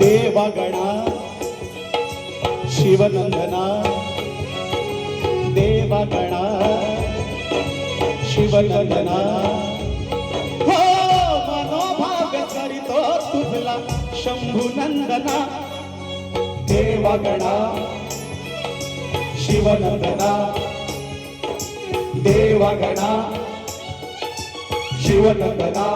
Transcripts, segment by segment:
देवगणा शिवनंदना देवगणा शिवनंदना शंभुनंदना देवगणा शिवनंदना देवगणा शिवनंदना.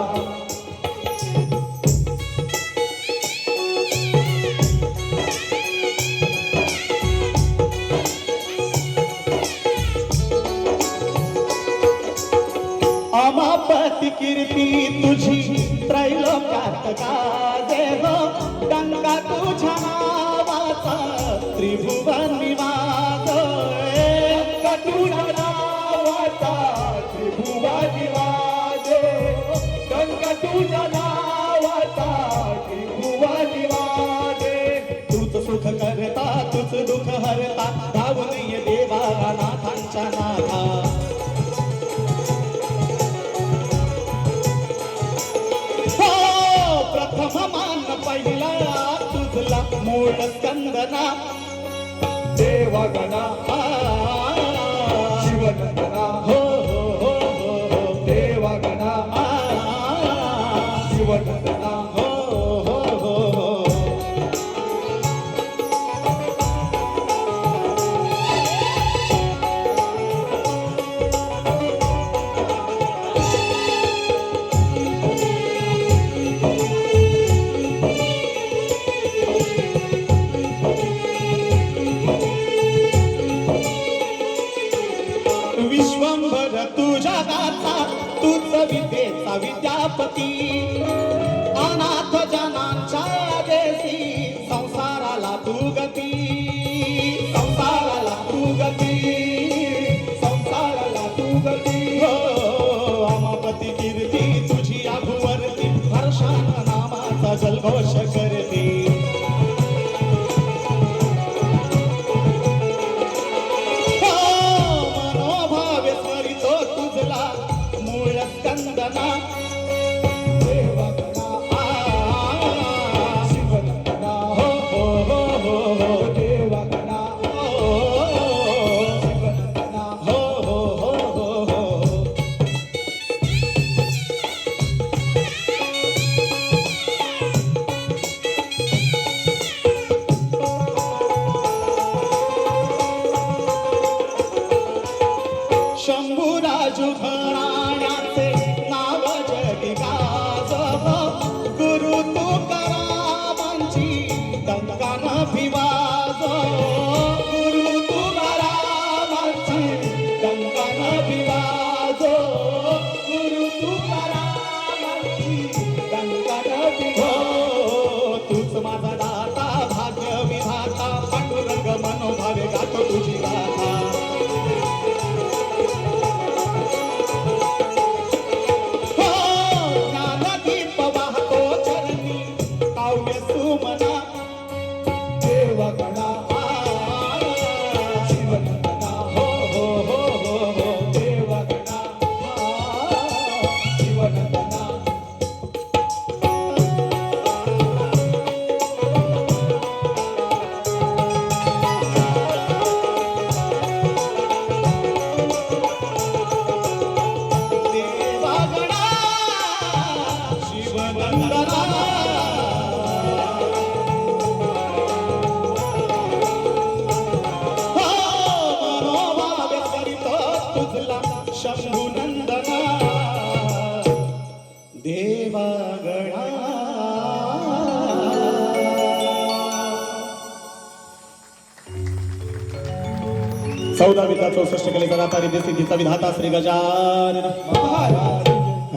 अमापती कीर्ती पहिला तुझला मूळ स्कंदना. देवगणा शिवनंदना हो हो हो विश्वंभर तुझ्या गाथा तूच विद्येचा पती अनाथ जनांच्या देशी संसाराला तू गती संसाराला तू गती संसाराला तू गती हो अमापती कीर्ती तुझी आभुवरती. हर्षान नामाचा जलघोष চোখরা शंभुनंदना देवगणा. चौदा विधा चौसष्ट कलेचा दाता रिद्धी सिद्धीचा विधाता श्री गजानन. महाराज